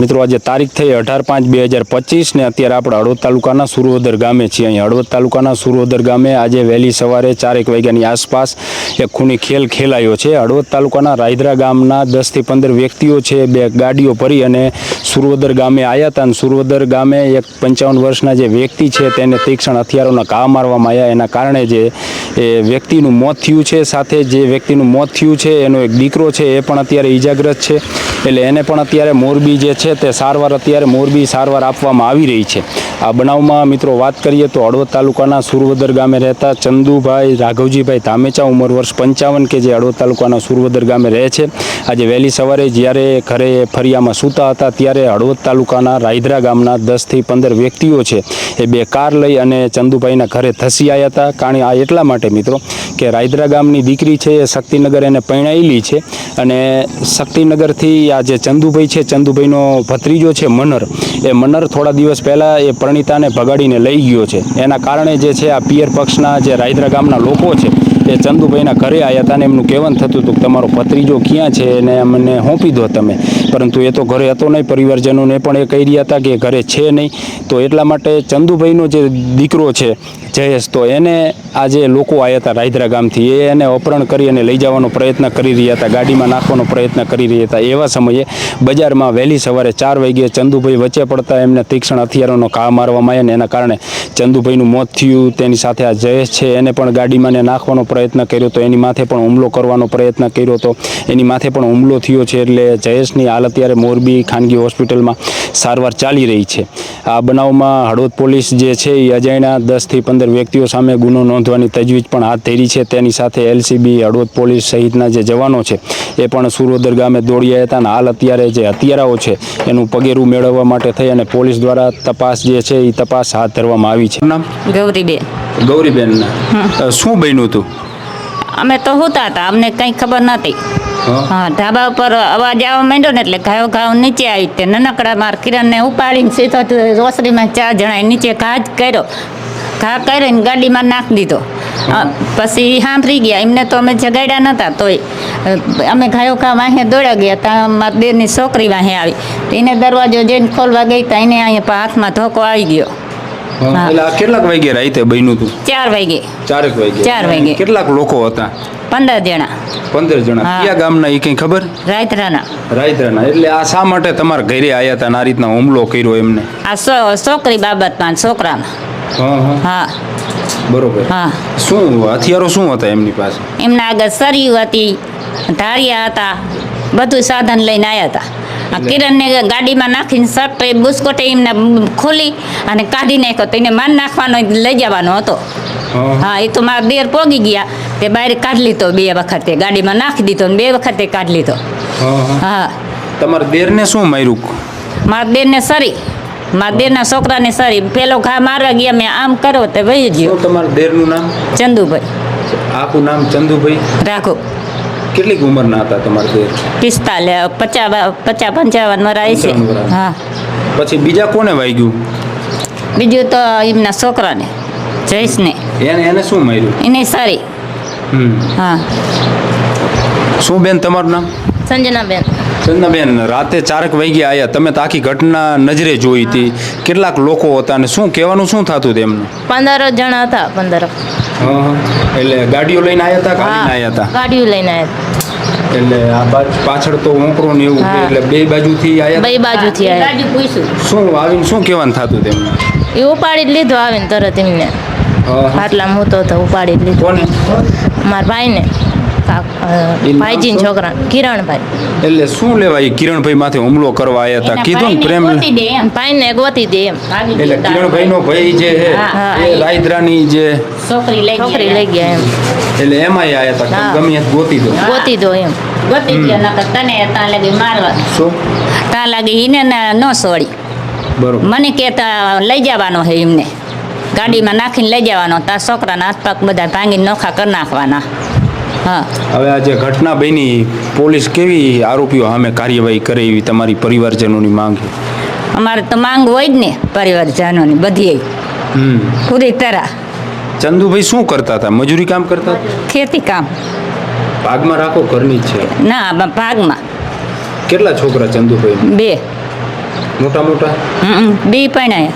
મિત્રો, આજે તારીખ થઈ અઢાર પાંચ બે હજાર પચીસ ને અત્યારે આપણે હળવદ તાલુકાના સુરવદર ગામે છીએ. અહીં હળવદ તાલુકાના સુરવદર ગામે આજે વહેલી સવારે ચારેક વાગ્યાની આસપાસ એક ખૂની ખેલ ખેલાયો છે. હળવદ તાલુકાના રાયદરા ગામના દસથી પંદર વ્યક્તિઓ છે. બે ગાડીઓ ભરી અને સુરવદર ગામે આવ્યા હતા અને સુરવદર ગામે એક પંચાવન વર્ષના જે વ્યક્તિ છે તેને તીક્ષ્ણ હથિયારોના ઘા મારવામાં આવ્યા. એના કારણે જે એ વ્યક્તિનું મોત થયું છે, સાથે જે વ્યક્તિનું મોત થયું છે, એનો એક દીકરો છે, એ પણ અત્યારે ઈજાગ્રસ્ત છે. એટલે એને પણ અત્યારે મોરબી જે છે તે સારવાર અત્યારે મોરબી સારવાર આપવામાં આવી રહી છે. આ બનાવમાં મિત્રો વાત કરીએ તો હળવદ તાલુકાના સુરવદર ગામે રહેતા ચંદુભાઈ રાઘવજીભાઈ ધામેચા, ઉંમર વર્ષ પંચાવન કે જે હળવદ તાલુકાના સુરવદર ગામે રહે છે. આજે વહેલી સવારે જ્યારે ઘરે ફરિયામાં સૂતા હતા ત્યારે હળવદ તાલુકાના રાયદરા ગામના દસથી પંદર વ્યક્તિઓ છે એ બે કાર લઈ અને ચંદુભાઈના ઘરે ધસી આવ્યા હતા. કારણ આ એટલા માટે મિત્રો કે રાયદરા ગામની દીકરી છે એ શક્તિનગર એને પરણાયેલી છે અને શક્તિનગરથી આ જે ચંદુભાઈ છે, ચંદુભાઈનો ભત્રીજો છે મનર, એ મનર થોડા દિવસ પહેલાં એ પરણિતાને ભગાડીને લઈ ગયો છે. એના કારણે જે છે આ પિયર પક્ષના જે રાયદ્રા ગામના લોકો છે, એ ચંદુભાઈના ઘરે આવ્યા હતા અને એમનું કહેવાનું થતું હતું કે તમારો ભત્રીજો ક્યાં છે એને અમને સોંપી દો તમે. પરંતુ એ તો ઘરે હતો નહીં, પરિવારજનોને પણ એ કહી રહ્યા હતા કે ઘરે છે નહીં. તો એટલા માટે ચંદુભાઈનો જે દીકરો છે, જયેશ, તો એને આ જે લોકો આવ્યા હતા રાયદ્રા ગામથી. એ એને અપહરણ કરી અને લઈ જવાનો પ્રયત્ન કરી રહ્યા હતા, ગાડીમાં નાખવાનો પ્રયત્ન કરી રહ્યા હતા. એવા સમયે બજારમાં વહેલી સવારે ચાર વાગ્યે ચંદુભાઈ વચ્ચે પડતા એમને તીક્ષ્ણ હથિયારોનો ઘા મારવામાં આવ્યા ને એના કારણે ચંદુભાઈનું મોત થયું. તેની સાથે આ જયેશ છે, એને પણ ગાડીમાં નાખવાનો પ્રયત્ન કર્યો તો એની માથે પણ હુમલો કરવાનો પ્રયત્ન કર્યો તો એની માથે પણ હુમલો થયો છે એટલે જયેશની હાલ અત્યારે મોરબી ખાનગી હોસ્પિટલમાં સારવાર ચાલી રહી છે. આ બનાવમાં હળવદ પોલીસ જે છે એ અજાણ્યા દસથી પંદર વ્યક્તિઓ સામે ગુનો નોંધવાની તજવીજ પણ હાથ ધરી છે. તેની સાથે એલસીબી હળવદ પોલીસ સહિતના જે જવાનો છે એ પણ સુરોદર ગામે દોડ્યા હતા અને હાલ અત્યારે જે હત્યારાઓ છે એનું પગેરું મેળવવા માટે થઈ અને પોલીસ દ્વારા તપાસ જે છે એ તપાસ હાથ ધરવામાં આવી છે. નામ? ગૌરીબેન. ગૌરીબેન શું બન્યું હતું અમે તો હોતા હતા. અમને કંઈ ખબર નથી હા. ધાબા ઉપર અવાજ આવવા માંડ્યો ને એટલે ઘાવ ઘાવ નીચે આવી તે નાનકડા માર કિરણને ઉપાડીને સીધો તો રોસડીમાં ચાર જણા નીચે ઘા જ કર્યો. ઘા કરીને ગાડીમાં નાખી દીધો. પછી સાંભળી ગયા. એમને તો અમે જગાડ્યા નહોતા તોય. અમે ઘાયો ઘા વાહે દોડ્યા ગયા ત્યાં મારા દેરની છોકરી વાહે આવી. એને દરવાજો જઈને ખોલવા ગઈ તા. એને અહીંયા હાથમાં ધોકો આવી ગયો. હા. કેટલાક વાગે રાતે બન્યું હતું ચાર વાગે ચાર વાગે ચાર વાગે. કેટલાક લોકો હતા? પંદર જણા. પંદર જણા. કયા ગામના એ કઈ ખબર? રાયતરાના. રાયદરાના એટલે આ શા માટે તમારા ઘરે આયા હતા આ રીતના હુમલો કર્યો એમને? આ છોકરી બાબતમાં છોકરામાં. હા બરોબર. હા. શું હથિયારો શું હતા એમની પાસે? એમના આગળ સરિયું હતી ધારિયા હતા બધું સાધન લઈને આવ્યા હતા આ કિરણને ગાડીમાં નાખીને શર્ટ બુસ્કોટે એમને ખોલી અને કાઢી નાખ્યો તો એને માન નાખવાનો લઈ જવાનો હતો. હા એ તો મારા દેર પોગી ગયા. તે બહાર કાઢી લીધો બે વખતે. ગાડીમાં નાખી દીધો ને બે વખતે કાઢી લીધો. હા તમારા દેરને શું માર્યું? મારા દેરને સરી. મારા દેરના છોકરાને સરી. પેલો ઘા મારવા ગયા મેં આમ કરો તે વહી ગયો. તમારા દેરનું નામ? ચંદુભાઈ. આપું નામ ચંદુભાઈ? રાખો કેટલીક ઉંમરના હતા તમારા દેર પિસ્તાલીસ પચાસ પચાસ પંચાવન વરાય છે. હા. પછી બીજા કોને વાગ્યું? બીજું તો એમના છોકરાને જયેશને. એને એને શું માર્યું? એને સારી. હા. શું બેન તમારું નામ? સંજનાબેન. સંજનાબેન રાતે ચારક વાગ્યા આયા. તમે તો આખી ઘટના નજરે જોઈ હતી. કેટલાક લોકો હતા અને શું કહેવાનું શું થતું હતું પંદર જણા હતા પંદર. એટલે ગાડીઓ લઈને આવ્યા હતા કાઢીને આવ્યા હતા? ગાડીઓ લઈને આવ્યા એટલે આ બાજુ પાછળ તો ઓંકરો ને એવું એટલે બે બાજુથી આવ્યા બે બાજુથી આવ્યા શું આવીને શું કહેવાનું થતું તેમને એ ઉપાડી જ લીધો આવીને તરત એમને. હા. પાટલામાં હું તો ઉપાડી લીધો. મારા ભાઈને. ભાઈજીના છોકરા કિરણભાઈ. એટલે શું લેવા એ કિરણભાઈ માથે હુમલો કરવા આવ્યા હતા? કીધું ને પ્રેમ દે ભાઈને ગોતી દે એમ. એટલે કિરણભાઈ નો ભાઈ જે છે હા, એ રાયદ્રાની જે છોકરી લઈ છોકરી ગયા લઈ ગયા એમ. એટલે એમાં આવ્યા હતા. ગમે ગોતી દો. ગોતી દો એમ. ગોતી ગયો નકર તને તા લાગે મારવા શું? તા લાગે ઈને ન છોડી બરોબર. મને કેતા લઈ જવાનો છે એમને. ગાડીમાં નાખીને લઈ જવાનો તાર છોકરાના હાથ બધા ભાંગીને નોખા કરી નાખવાના. હા. હવે આ જે ઘટના બની પોલીસ કેવી આરોપીઓ સામે કાર્યવાહી કરે એવી તમારી પરિવારજનોની માંગ અમારે તો માંગ હોય જ ને પરિવારજનોની બધી હમ. પૂરી તરા. ચંદુભાઈ શું કરતા હતા? મજૂરી કામ કરતા ખેતી કામ. ભાગમાં રાખો ઘરની જ છે? ના ભાગમાં. કેટલા છોકરા ચંદુભાઈ? બે. મોટા મોટા બે બી પણ